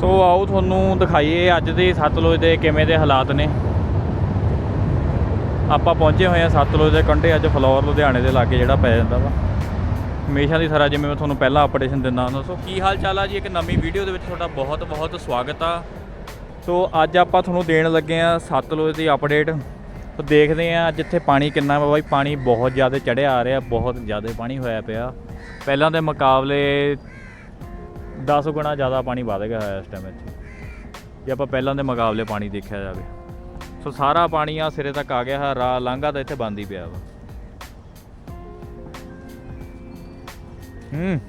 ਸੋ ਆਓ ਤੁਹਾਨੂੰ ਦਿਖਾਈਏ ਅੱਜ ਦੇ ਸਤਲੁਜ ਦੇ ਕਿਵੇਂ ਦੇ ਹਾਲਾਤ ਨੇ। ਆਪਾਂ ਪਹੁੰਚੇ ਹੋਏ ਆ ਸਤਲੁਜ ਦੇ ਕੰਢੇ, ਅੱਜ ਫਲੋਰ ਲੁਧਿਆਣੇ ਦੇ ਲਾਗੇ ਜਿਹੜਾ ਪੈ ਜਾਂਦਾ ਵਾ। ਹਮੇਸ਼ਾ ਦੀ ਤਰ੍ਹਾਂ ਜਿਵੇਂ ਮੈਂ ਤੁਹਾਨੂੰ ਪਹਿਲਾਂ ਅਪਡੇਸ਼ਨ ਦਿੰਦਾ ਹੁੰਦਾ, ਸੋ ਕੀ ਹਾਲ ਚਾਲ ਆ ਜੀ? ਇੱਕ ਨਵੀਂ ਵੀਡੀਓ ਦੇ ਵਿੱਚ ਤੁਹਾਡਾ ਬਹੁਤ ਬਹੁਤ ਸਵਾਗਤ ਆ। ਸੋ ਅੱਜ ਆਪਾਂ ਤੁਹਾਨੂੰ ਦੇਣ ਲੱਗੇ ਆ ਸਤਲੁਜ ਦੀ ਅਪਡੇਟ ਸੋ ਦੇਖਦੇ ਆ ਜਿੱਥੇ ਪਾਣੀ ਕਿੰਨਾ ਵਾ ਬਾਈ। ਪਾਣੀ ਬਹੁਤ ਜ਼ਿਆਦਾ ਚੜਿਆ ਆ ਰਿਹਾ, ਬਹੁਤ ਜ਼ਿਆਦਾ ਪਾਣੀ ਹੋਇਆ ਪਿਆ। ਪਹਿਲਾਂ ਦੇ ਮੁਕਾਬਲੇ 10 ਗੁਣਾ ਜ਼ਿਆਦਾ ਪਾਣੀ ਵਧ ਗਿਆ ਹੋਇਆ ਇਸ ਟਾਈਮ ਇੱਥੇ। ਜੇ ਆਪਾਂ ਪਹਿਲਾਂ ਦੇ ਮੁਕਾਬਲੇ ਪਾਣੀ ਦੇਖਿਆ ਜਾਵੇ। ਸੋ ਸਾਰਾ ਪਾਣੀ ਆ ਸਿਰੇ ਤੱਕ ਆ ਗਿਆ ਹੈ ਰਾਹ ਲਾਂਘਾ ਤਾਂ ਇੱਥੇ ਬੰਦ ਹੀ ਪਿਆ ਵਾ। ਹੂੰ।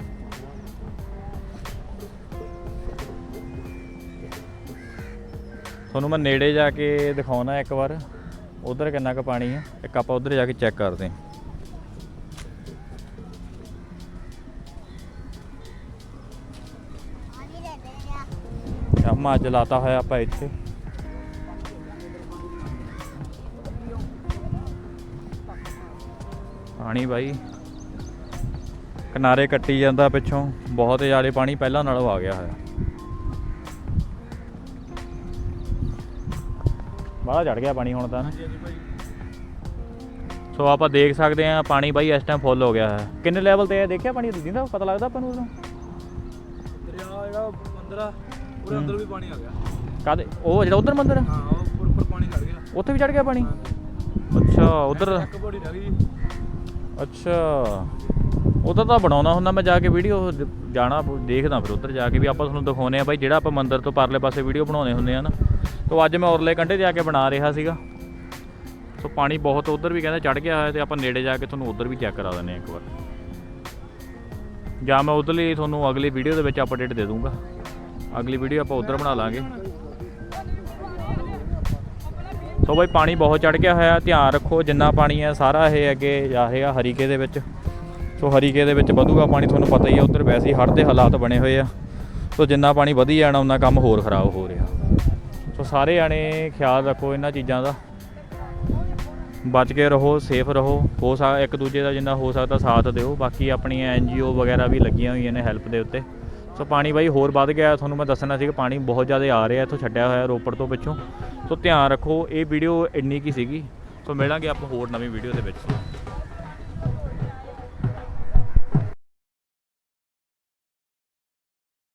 ਤੁਹਾਨੂੰ ਮੈਂ ਨੇੜੇ ਜਾ ਕੇ ਦਿਖਾਉਣਾ ਇੱਕ ਵਾਰ। ਉਧਰ ਕਿੰਨਾ ਕੁ ਪਾਣੀ ਆ? ਇੱਕ ਆਪਾਂ ਉਧਰ ਜਾ ਕੇ ਚੈੱਕ ਕਰਦੇ ਹਾਂ। ਸ਼ਾਮਾ ਅੱਜ ਲਾਤਾ ਹੋਇਆ ਆਪਾਂ ਇੱਥੇ। ਪਾਣੀ ਬਾਈ। ਕਿਨਾਰੇ ਕੱਟੀ ਜਾਂਦਾ ਪਿੱਛੋਂ, ਬਹੁਤ ਜ਼ਿਆਦਾ ਪਾਣੀ ਪਹਿਲਾਂ ਨਾਲੋਂ ਆ ਗਿਆ ਹੋਇਆ। ਬਾਹਲਾ ਚੜ ਗਿਆ ਪਾਣੀ ਹੁਣ ਤਾਂ ਸੋ ਆਪਾਂ ਦੇਖ ਸਕਦੇ ਹਾਂ ਪਾਣੀ ਬਾਈ ਇਸ ਟਾਈਮ ਫੁੱਲ ਹੋ ਗਿਆ ਹੈ। ਕਿੰਨੇ ਲੈਵਲ ਤੇ ਹੈ? ਦੇਖਿਆ ਪਾਣੀ? ਦਿੰਦਾ ਪਤਾ ਲੱਗਦਾ ਆਪਾਂ ਨੂੰ ਉਦੋਂ? ਦਰਿਆ ਜਿਹੜਾ ਮੰਦਰ ਆ ਉਹਦੇ ਅੰਦਰ ਵੀ ਪਾਣੀ ਆ ਗਿਆ। ਕਾਦੇ ਉਹ ਜਿਹੜਾ ਉਧਰ ਮੰਦਰ? ਹਾਂ ਉਹ ਉੱਪਰ ਉੱਪਰ ਪਾਣੀ ਚੜ ਗਿਆ। ਉੱਥੇ ਵੀ ਚੜ ਗਿਆ ਪਾਣੀ? ਅੱਛਾ ਉਧਰ। ਇੱਕ ਬੋੜੀ ਰਹਿ ਗਈ। ਅੱਛਾ। ਉਧਰ ਤਾਂ ਬਣਾਉਣਾ ਹੁੰਦਾ ਮੈਂ ਜਾ ਕੇ ਵੀਡੀਓ ਜਾਣਾ ਦੇਖਦਾ ਫਿਰ ਉਧਰ ਜਾ ਕੇ ਵੀ ਆਪਾਂ ਤੁਹਾਨੂੰ ਦਿਖਾਉਨੇ ਆ ਬਾਈ ਜਿਹੜਾ ਆਪਾਂ ਮੰਦਿਰ ਤੋਂ ਪਰਲੇ ਪਾਸੇ ਵੀਡੀਓ ਬਣਾਉਣੇ ਹੁੰਦੇ ਆ ਨਾ। ਤੋਂ ਅੱਜ ਮੈਂ ਉਰਲੇ ਕੰਢੇ ਜਾ ਕੇ ਬਣਾ ਰਿਹਾ ਸੀਗਾ। ਸੋ ਪਾਣੀ ਬਹੁਤ ਉਧਰ ਵੀ ਕਹਿੰਦਾ ਚੜ ਗਿਆ ਹੋਇਆ ਤੇ ਆਪਾਂ ਨੇੜੇ ਜਾ ਕੇ ਤੁਹਾਨੂੰ ਉਧਰ ਵੀ ਚੈੱਕ ਕਰਾ ਦਿੰਦੇ ਆ ਇੱਕ ਵਾਰ। ਜਾਂ ਮੈਂ ਉਧਰਲੀ ਤੁਹਾਨੂੰ ਅਗਲੀ ਵੀਡੀਓ ਦੇ ਵਿੱਚ ਅਪਡੇਟ ਦੇ ਦੂੰਗਾ। ਅਗਲੀ ਵੀਡੀਓ ਆਪਾਂ ਉਧਰ ਬਣਾ ਲਾਂਗੇ। ਸੋ ਬਾਈ ਪਾਣੀ ਬਹੁਤ ਚੜ ਗਿਆ ਹੋਇਆ, ਧਿਆਨ ਰੱਖੋ, ਜਿੰਨਾ ਪਾਣੀ ਹੈ ਸਾਰਾ ਇਹ ਅੱਗੇ ਜਾ ਰਿਹਾ ਹਰੀਕੇ ਦੇ ਵਿੱਚ। ਸੋ ਹਰੀਕੇ ਦੇ ਵਿੱਚ ਵਧੂਗਾ ਪਾਣੀ, ਤੁਹਾਨੂੰ ਪਤਾ ਹੀ ਹੈ ਉਧਰ ਵੈਸੇ ਹੀ ਹੜ੍ਹ ਦੇ ਹਾਲਾਤ ਬਣੇ ਹੋਏ ਆ। ਸੋ ਜਿੰਨਾ ਪਾਣੀ ਵਧੀ ਜਾਣਾ ਉਹਨਾਂ ਕੰਮ ਹੋਰ ਖਰਾਬ ਹੋ ਰਿਹਾ। ਸੋ ਸਾਰੇ ਜਾਣੇ ਖਿਆਲ ਰੱਖੋ ਇਹਨਾਂ ਚੀਜ਼ਾਂ ਦਾ। ਬਚ ਕੇ ਰਹੋ ਸੇਫ ਰਹੋ। ਹੋ ਸਕ, ਇੱਕ ਦੂਜੇ ਦਾ ਜਿੰਨਾ ਹੋ ਸਕਦਾ ਸਾਥ ਦਿਓ। ਬਾਕੀ ਆਪਣੀਆਂ ਐਨਜੀਓ ਵਗੈਰਾ ਵੀ ਲੱਗੀਆਂ ਹੋਈਆਂ ਨੇ ਹੈਲਪ ਦੇ ਉੱਤੇ। ਸੋ ਪਾਣੀ ਬਾਈ ਹੋਰ ਵੱਧ ਗਿਆ, ਤੁਹਾਨੂੰ ਮੈਂ ਦੱਸਣਾ ਸੀ ਕਿ ਪਾਣੀ ਬਹੁਤ ਜ਼ਿਆਦਾ ਆ ਰਿਹਾ, ਇੱਥੋਂ ਛੱਡਿਆ ਹੋਇਆ ਰੋਪੜ ਤੋਂ ਪਿੱਛੋਂ। ਸੋ ਧਿਆਨ ਰੱਖੋ, ਇਹ ਵੀਡੀਓ ਇੰਨੀ ਕੀ ਸੀਗੀ, ਸੋ ਮਿਲਾਂਗੇ ਆਪਾਂ ਹੋਰ ਨਵੀਂ ਵੀਡੀਓ ਦੇ ਵਿੱਚ।